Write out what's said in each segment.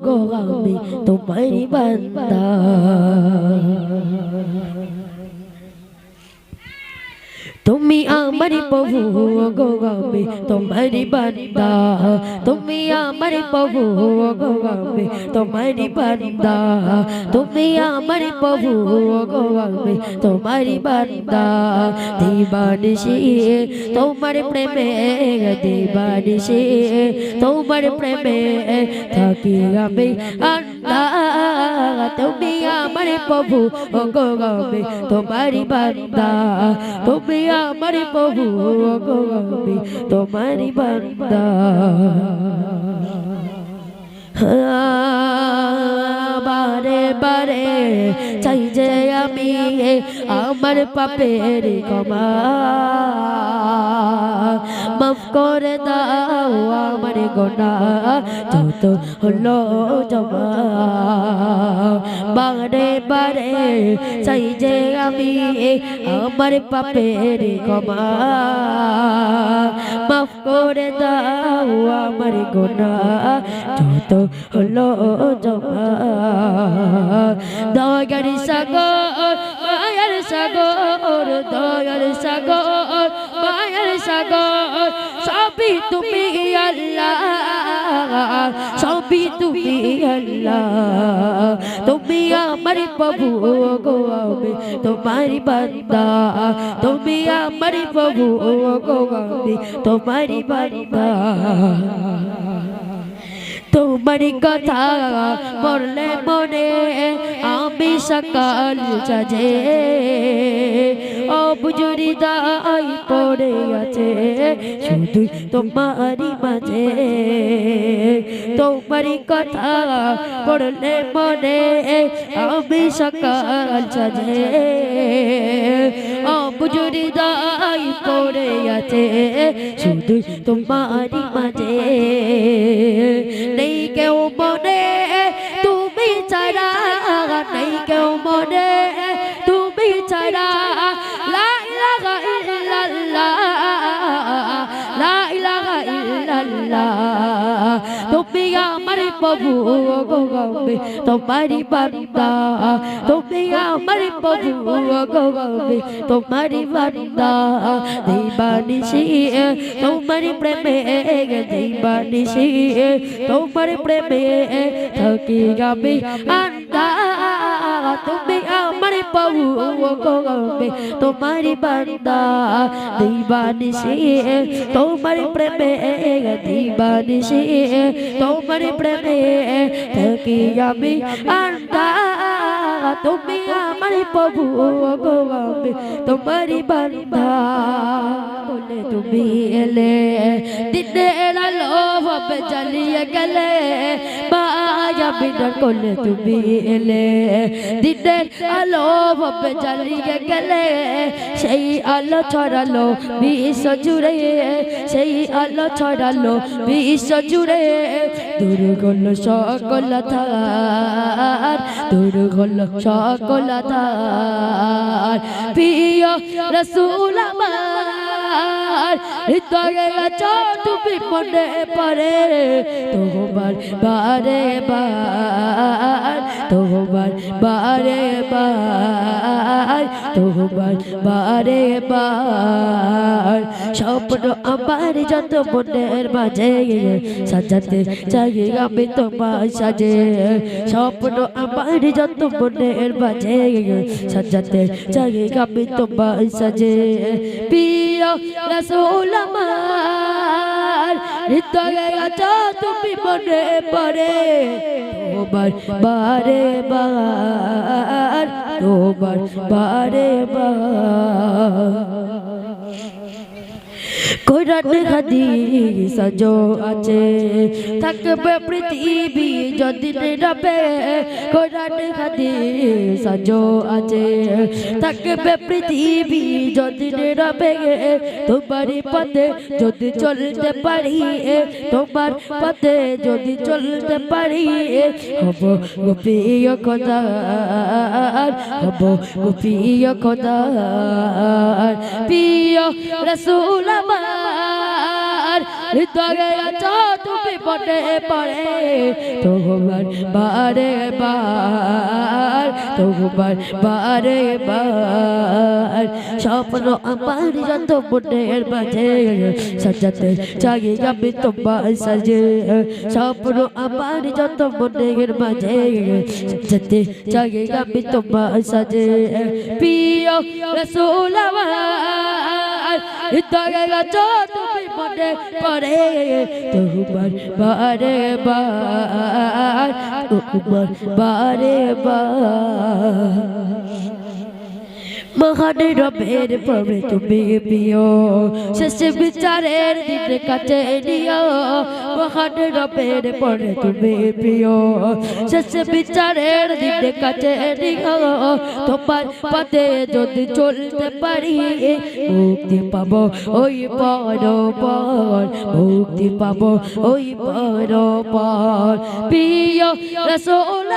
গো আমি তোমারই বান্দা তুমি আমার প্রভু গো আমি তোমারই বান্দা। তুমি আমার প্রভু গো আমি তোমারই বান্দা। তুমি আমার প্রভু গো আমি তোমারই বান্দা। দিবানিসি তোমার প্রেমে দিবানিসি তোমার প্রেমে থাকি আমি আন্না তুমি আমার প্রভু গো আমি তোমারই বান্দা। তুমি আমার প্রভু গো আমি তোমারই বান্দা। বারে বারে চাই যে আমি আমার পাপের ক্ষমা। মাফ করে দাও গোনা যত হলো জমা। বারে বারে চাই যে আমি আমার পাপের ক্ষমা। মাফ করে দাও আমার গোনা যত হলো জমা। দয়ার সাগর, মায়ার সাগর, দয়ার সাগর সাগর সবই তুমি আল্লাহ, সবই তুমি আল্লাহ। তুমি আমার প্রভু গো আমি তোমারি বান্দা। তুমি আমার প্রভু গো আমি তোমারি বান্দা। তোমার কথা বললে মনে আমি সকাল সাজে ও বুজুরি দাই পড়ে আছে শুধু তোমারই মাঝে তোমার কথা পড়লে মনে আমি সকাল সাজে ও বুজুরি দাই পড়ে আছে শুধু তোমারই মাঝে প্রভু গো গবে তোমারি বান্দা, তুমি আমার প্রভু গো গবে তোমারি বান্দা দিবানিসি তোমারি প্রেমে দিবানিসি তোমার থাকি আমি, আন্দা। আমার কবে তোমারি বান্দা দিবানিসি তোমার প্রেমে দিবানিসি তোমার প্রেমে থাকি আমি আন্দা তুমি আমার প্রভু গো তোমারি বান্দা। বলে তুমি এলে, দিনে এলালো ভাবে জ্বালিয়ে গেলে। মায়া বিনা করলে তুমি এলে দিনের আলো ভাবে জ্বালিয়ে গেলে। সেই আলো ছড়ালো বিশ্ব জুড়ে, সেই আলো ছড়ালো বিশ্ব জুড়ে। দূর গল সকল ধার দূর গল চকলতা প্রিয় রসুল আমার হৃদয়ে আছো, তুমি মনে পড়ে। তোমার বারে বার, তোমার বারে বার, তোমার বারে বার। স্বপ্ন আমার যত মনের মাঝে, সাজাতে চাই আমি তোমার সাজে। স্বপ্ন আমার যত মনের মাঝে, সাজাতে চাই আমি তোমার সাজে। প্রিয় রসুল আমার হৃদয়ে আছো তুমি মনে পড়ে। তোমার বারে বার তোমার বারে বার। কোরআন হাদিস সাজো আছে। থাকবে পৃথিবী যদি আছে। থাকবে পৃথিবী যদি তোমার পথে যদি চলতে পারি, তোমার পথে যদি চলতে পারি, হব গোপীয় হব গোপীয় প্রিয় রসুল আমার হৃদয়ে তুমি পড়ে পড়ে। তোমার বারে বার তোমার বারে বার। স্বপ্ন আমার যত মনের মাঝে, সাজাতে চাই আমি তোমার সাজে। স্বপ্ন আমার যত মনের মাঝে, সাজাতে চাই আমি তোমার সাজে। প্রিয় রসুল হৃদয়ে আছো তুমি মনে পড়ে। তোমার বারে বার তোমার বারে বার। মহান রবের পরে তুমি প্রিয় শেষ বিচারের দিন কাছে নিও। মহান রবের পরে তুমি প্রিয় শেষ বিচারের দিন কাছে নিও। তোমার পথে যদি চলতে পারি, মুক্তি পাবো ওই পর পর মুক্তি পাবো ওই পর পর প্রিয় রসোল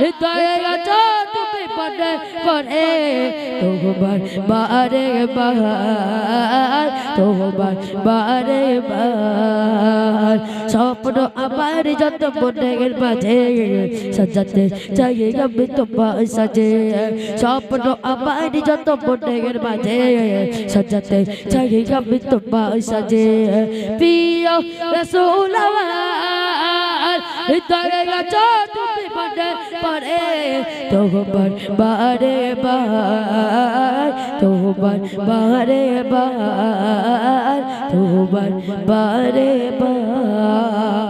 হৃদয়ে পরে। তোমার বারে বার তোমার বারে বার স্বপ্ন আমার যত মনের মাঝে, সাজাতে চাই আমি তোমার সাজে। স্বপ্ন আমার যত মনের মাঝে, সাজাতে চাই আমি তোমার সাজে। প্রিয় রসুল হৃদয়ে আছো পড়ে তোমার বারে বার তোমার বারে বার তোমার বারে বার।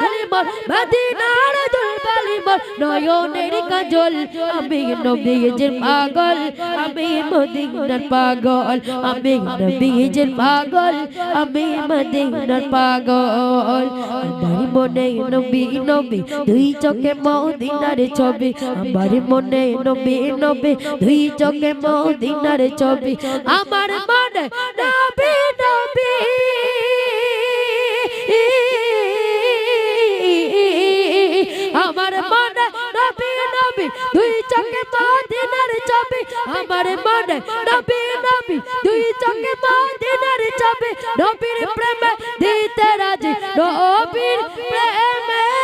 দুলবালি মর মদিনার দুলবালি মর নয়নের কাজল, আমি নবীজির পাগল, আমি মদিনার পাগল, আমি নবীজির পাগল, আমি মদিনার পাগল। আমার মনে নবী নবী, দুই চোখে মদিনার ছবি। আমার মনে নবী নবী, দুই চোখে মদিনার ছবি। আমার মনে নবী, দুই চোখে মদিনার ছবি, আমার মনে নবী নবী, দুই চোখে দিনের ছবি, নবীর প্রেমে দিতে রাজি, নবীর প্রেমে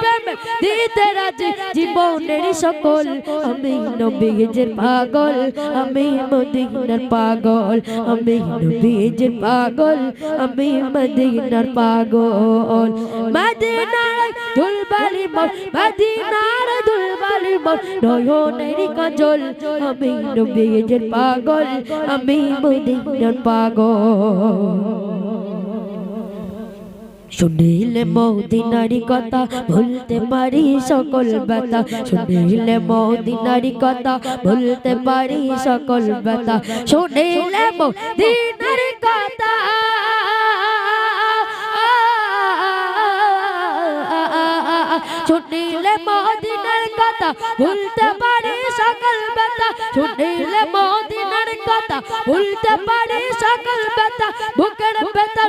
প্রেমে দিতে রাজি, জীবনের সকল। আমি নবীজের পাগল, আমি মদিনার পাগল, আমি নবীজের পাগল, আমি মদিনার পাগল। মদিনার দুলবালি মোর, মদিনার দুলবালি মোর, নয়নের কাজল। আমি নবীজের পাগল, আমি মদিনার পাগল। শুনিলে মৌদিনারি কথা ভুলতে পারি সকল ব্যথা। শুনিলে মৌদিনারি কথা ভুলতে পারি সকল ব্যথা। শুনিলে মৌদিনারি কথা শুনিলে মদিনার কথা ভুলতে পারি সকল ব্যথা। শুনিলে মদিনার কথা ভুলতে পারি সকল ব্যথা। বুকের ভেতর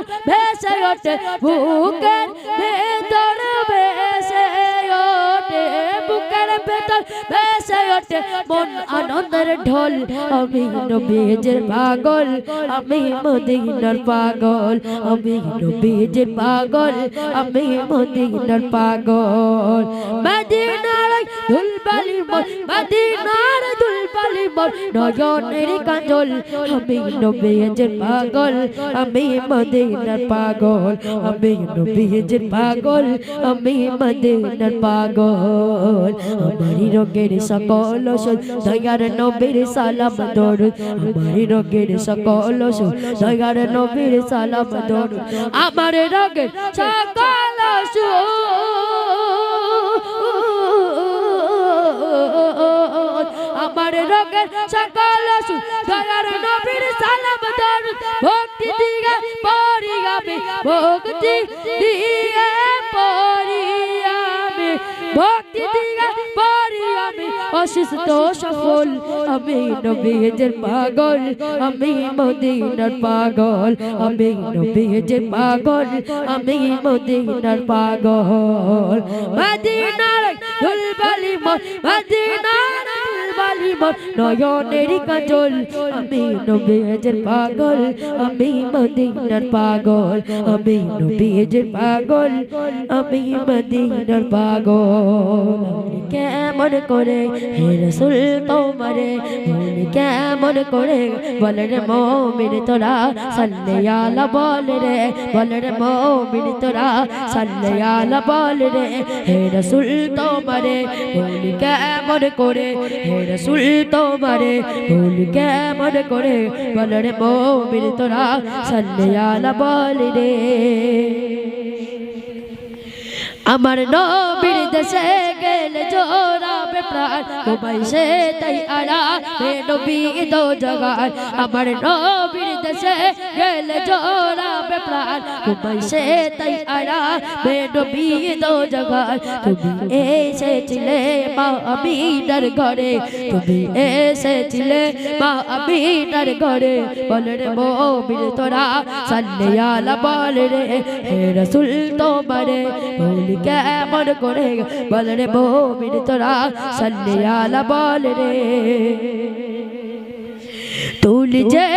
ভেসে ওঠে বুকের মন আনন্দের ঢোল। আমি নবীজের পাগল, আমি মদিনার পাগল। আমি নবীজের পাগল, আমি মদিনার পাগল। মদিনার দুলবালি মোর মদিনার দুলবালি মোর নয়নের কাজল। আমি নবীজের পাগল, আমি মদিনার পাগল। আমি নবীজের পাগল, আমি মদিনার পাগল। আমারি রঙের সকল সুর দয়ার নবীর সালাম দরুদ আমারি রঙের সকল সুর। দয়ার নবীর সালাম দরুদ আমার রঙের সকল সুর। আমার রঙের সকল সুর, দয়ার নবীর সালাম দরুদ ভক্তি দিয়ে পড়ি আমি ভক্তি দিয়ে পড়ি আমি ভক্তি ও অসুস্থ সফল। আমি নবীজের পাগল, আমি মদিনার পাগল। আমি নবীজের পাগল, আমি মদিনার পাগল। মদিনার দুলবালি মদিনার মন নয়নের কাজল, আমি নবীজের পাগল, আমি মদিনার পাগল, আমি নবীজের পাগল, আমি মদিনার পাগল। কেমন করে হে রসুল তোমারে কেমন করে বল রে মোমিন তোরা, সাল্লে বল রে বল রে তোরা আলা বল রে, হে রসুল তোমারে কেমন করে হে তোমারে, ভুল কেমন করে বলরে মৌমিন তোরা সাল্লে বলি রে। আমার নবীর দেশে গেলে জোরাবে প্রাণ তোমায় সে তাই হে নবী দো জগার আমার নবীর দেশে গেলে জোরাবে প্রাণ তোমায় সে তাই আড়া হে নবী দো জগার তুমি এসেছিলে মা আমিনার ঘরে তুমি এসেছিলে মা আমিনার ঘরে বল রে মোবির তোরা সাল্লে বল রে হে রসুল তোমারে ভুল কেমন করে বল রে মোবির তোরা সাল্লে বল রে তুলি যে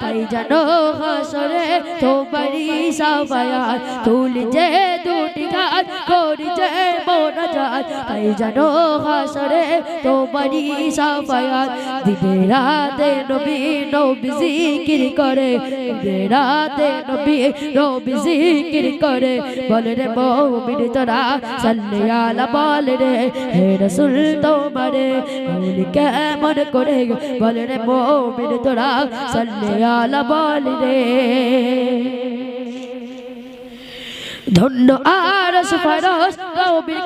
তাই জানো হাসরে তোমারি সাফায়াত তুলি যে দুটি হাত করি যে মৌনা জাত তাই জানো হাসরে তোমারি সাফায়াত দিনে রাতে নবী নবী জিকির করে, দিনে রাতে নবী নবী জিকির করে। বলে রে মৌমিন তোরা, সাল্লে আলা বল রে, হে রসুল তোমারে কেমন করে? বল রে মোমিন তোরা, সাল্লে আলা বল রে। ধন্য আর ফরস নবীর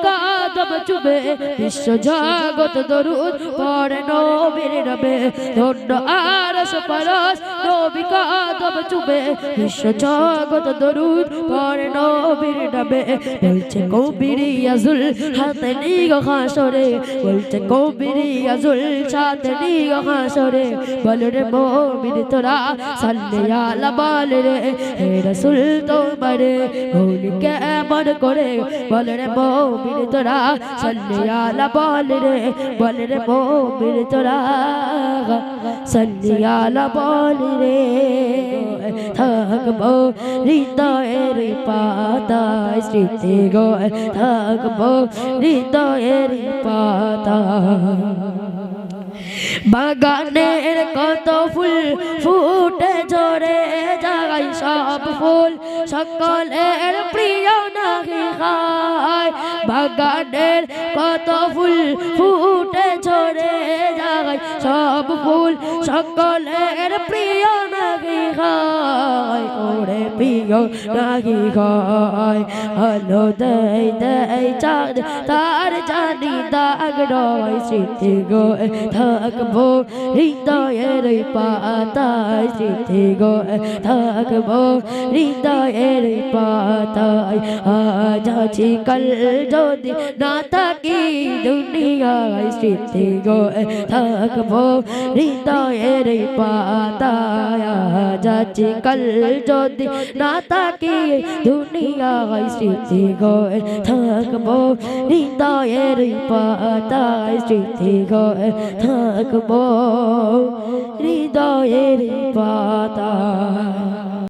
কদম চুবে বিশ্ব জগৎ দরুদ পড়ে নবীর রবে ধন্য আর ফরস নবীর কদম চুবে বিশ্ব জগৎ দরুদ পড়ে নবীর রবে বলছে কবির আজুল হাতে নিগ হাসরে। বলছে কবির আজুল সাথে নিগ হাসরে। বল রে মোমিন, তোরা সাল্লে আলা বল রে। হে রাসূল তোমারে, ভুল কেমন করে? বল রে মোমিন, তোরা আলা বল রে বল রে মোমিন তোরা সাল্লে আলা বল রে থাকব হৃদয়ের পাতায় স্মৃতি গো থাকব হৃদয়ের পাতা বাগানের কত ফুল ফুটে ঝরে যায় সব ফুল সকলের প্রিয় বাগানের কত ফুল ফুল সব ফুল সকলের প্রিয় নাহি খায় ওরে প্রিয় নাহি খায় হলো দেই দেই চাঁদ, তার জানি দাগ রয় স্মৃতি গো থাকব হৃদয়ের পাতায়, স্মৃতি গো থাকব হৃদয়ের পাতায়। আজ আছি কাল যদি না থাকি দুনিয়ায়, স্মৃতি গো থাকব হৃদয়ের পাতায় আজ কল যদি না থাকি দুনিয়ায় স্মৃতি গো থাকব, হৃদয়ের পাতায় স্মৃতি গো থাকব, হৃদয়ের পাতা